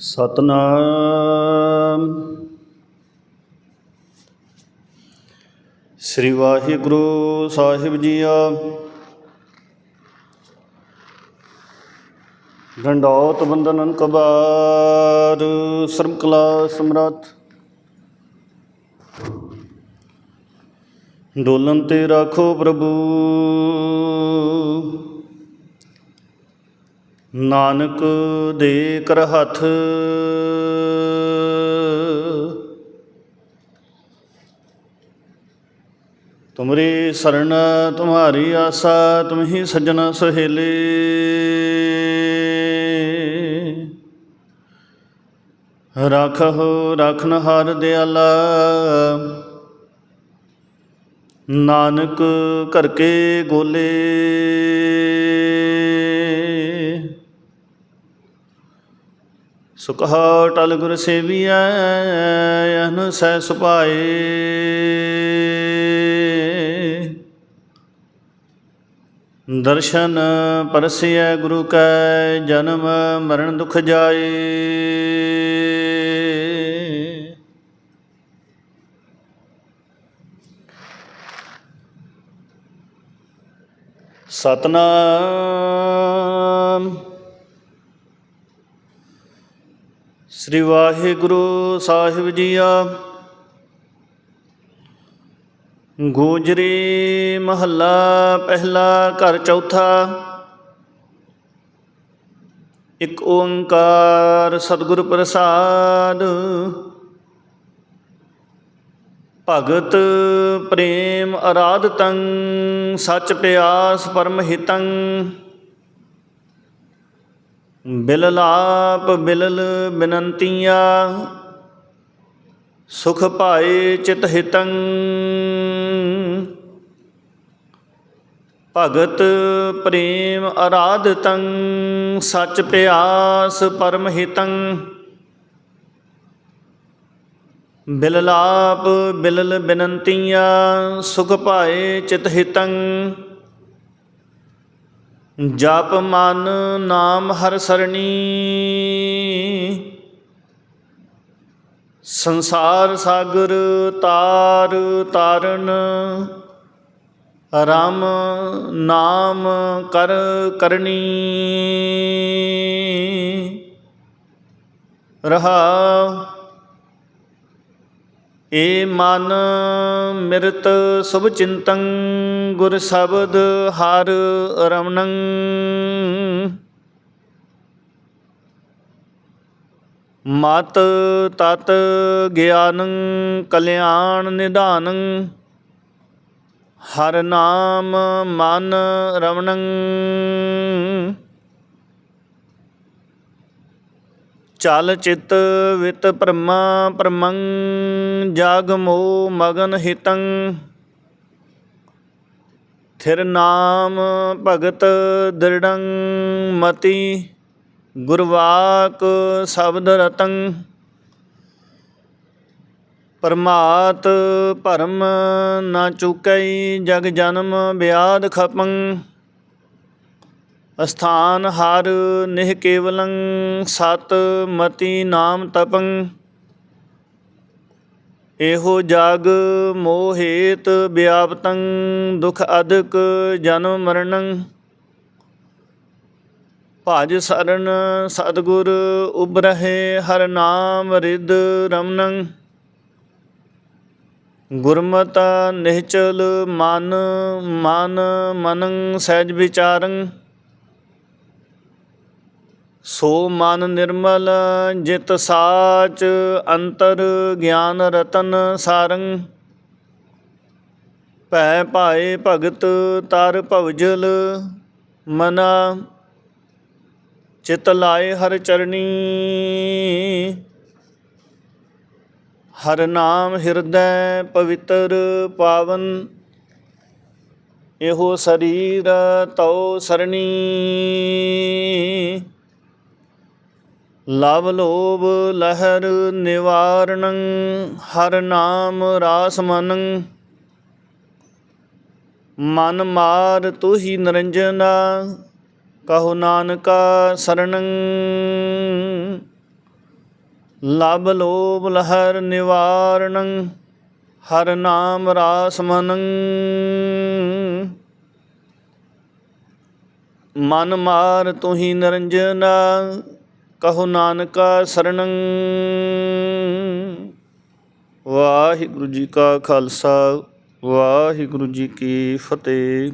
ਸਤਨਾਮ। ਸ੍ਰੀ ਵਾਹਿਗੁਰੂ ਸਾਹਿਬ ਜੀਆ। ਗੰਡੌਤ ਬੰਦਨਨ ਕਬਾਰ ਸਰਮ ਕਲਾ ਸਮਰੱਥ। ਡੋਲਨ ਤੇ ਰਾਖੋ ਪ੍ਰਭੂ। ਨਾਨਕ ਦੇ ਕਰ ਹੱਥ ਤੁਮਰੀ ਸਰਣ ਤੁਮਾਰੀ ਆਸਾ, ਤੁਮਹੀ ਸਜਣ ਸਹੇਲੇ। ਰਾਖਹੁ, ਰਾਖਨ ਹਰ ਦਿਆਲਾ। ਨਾਨਕ ਕਰਕੇ ਗੋਲੇ। ਸੁਖਾ ਟਲ ਗੁਰ ਸੇਵੀਐ, ਅਨ ਸੈ ਸੁਭਾਏ। ਦਰਸ਼ਨ ਪਰਸਿਐ ਗੁਰੂ ਕੈ, ਜਨਮ ਮਰਨ ਦੁਖ ਜਾਏ। ਸਤਨਾਮ। ਸ੍ਰੀ ਵਾਹਿਗੁਰੂ ਸਾਹਿਬ ਜੀ ਆ ਗੋਜਰੀ ਮਹੱਲਾ ਪਹਿਲਾ ਘਰ ਚੌਥਾ। ਇੱਕ ਓੰਕਾਰ ਸਤਿਗੁਰ ਪ੍ਰਸਾਦ। ਭਗਤ ਪ੍ਰੇਮ ਅਰਾਧਤੰ ਸਚ ਪਿਆਸ ਪਰਮ ਹਿਤੰ ਬਿਲਲਾਪ ਬਿਲਲ ਬਿਨੰਤੀਆ, ਸੁਖ ਪਾਏ ਚਿਤ ਹਿਤੰ। ਭਗਤ ਪ੍ਰੇਮ ਅਰਾਧਤੰ, ਸਚ ਪਿਆਸ ਪਰਮ ਹਿਤੰ। ਬਿਲਲਾਪ ਬਿਲਲ ਬਿਨੰਤੀਆਂ, ਸੁਖ ਪਾਏ ਚਿਤ ਹਿਤੰ। ਜਪ ਮਨ ਨਾਮ ਹਰ ਸਰਣੀ। ਸੰਸਾਰ ਸਾਗਰ ਤਾਰ ਤਾਰਨ ਰਾਮ ਨਾਮ ਕਰ ਕਰਨੀ। ਰਹਾ ਏ ਮਨ ਮਿਰਤ ਸੁਭ ਚਿੰਤੰ, ਗੁਰ ਸ਼ਬਦ ਹਰ ਰਮਣੰ ਮਤ ਤਤ ਗਿਆਨੰ, ਕਲਿਆਣ ਨਿਧਾਨੰ। ਹਰ ਨਾਮ ਮਨ ਰਮਣੰ ਚਲ ਚਿਤ ਵਿਤ ਪਰਮਾ ਪਰਮੰ ਜਗ ਮੋ ਮਗਨ ਹਿਤੰ। ਥਿਰ ਨਾਮ ਭਗਤ ਦ੍ਰਿੜੰ, ਮਤੀ ਗੁਰਵਾਕ ਸ਼ਬਦ ਰਤੰ। ਪਰਮਾਤ ਭਰਮ ਨਾ ਚੁਕਈ ਜਗ ਜਨਮ ਬਿਆਦ ਖਪੰ। ਅਸਥਾਨ ਹਰ ਨਿਹ ਕੇਵਲੰ ਸਤ ਮਤੀ ਨਾਮ ਤਪੰ। ਇਹੋ ਜਗ ਮੋਹੇਤ ਵਿਆਪਤੰ, ਦੁਖ ਅਦਕ ਜਨਮ ਮਰਣੰ ਭਜ ਸਰਨ ਸਤਗੁਰ ਉਬਰਹਿ ਹਰ ਨਾਮ ਰਿਦ ਰਮਨੰ। ਗੁਰਮਤਿ ਨਿਹਚਲ ਮਨ ਮਨ ਮਨੰ ਸਹਿਜ ਵਿਚਾਰੰ। ਸੋ ਮਨ ਨਿਰਮਲ, ਜਿਤ ਸਾਚ, ਅੰਤਰ ਗਿਆਨ ਰਤਨ ਸਾਰੰ ਭੈ ਭਾਏ ਭਗਤ, ਤਰ ਭਵਜਲ ਮਨਾ। ਚਿਤ ਲਾਏ ਹਰ ਚਰਣੀ। ਹਰ ਨਾਮ ਹਿਰਦੈ ਪਵਿੱਤਰ ਪਾਵਨ। ਇਹੋ ਸਰੀਰ ਤਉ ਸਰਣੀ। ਲਵ ਲੋਭ ਲਹਿਰ ਨਿਵਾਰਣੰ ਹਰ ਨਾਮ ਰਾਸ ਮਨੰ। ਮਨ ਮਾਰ ਤੁਹੀ ਨਿਰੰਜਨਾ, ਕਹੋ ਨਾਨਕਾ ਸਰਣੰ ਲਬ ਲੋਭ ਲਹਰ ਨਿਵਾਰਣੰ ਹਰ ਨਾਮ ਰਾਸ ਮਨੰ। ਮਨ ਮਾਰ ਤੁਹੀ ਨਿਰੰਜਨਾ ਕਹੋ ਨਾਨਕਾ ਸਰਣੰ। ਵਾਹਿਗੁਰੂ ਜੀ ਕਾ ਖਾਲਸਾ ਵਾਹਿਗੁਰੂ ਜੀ ਕੀ ਫਤਿਹ।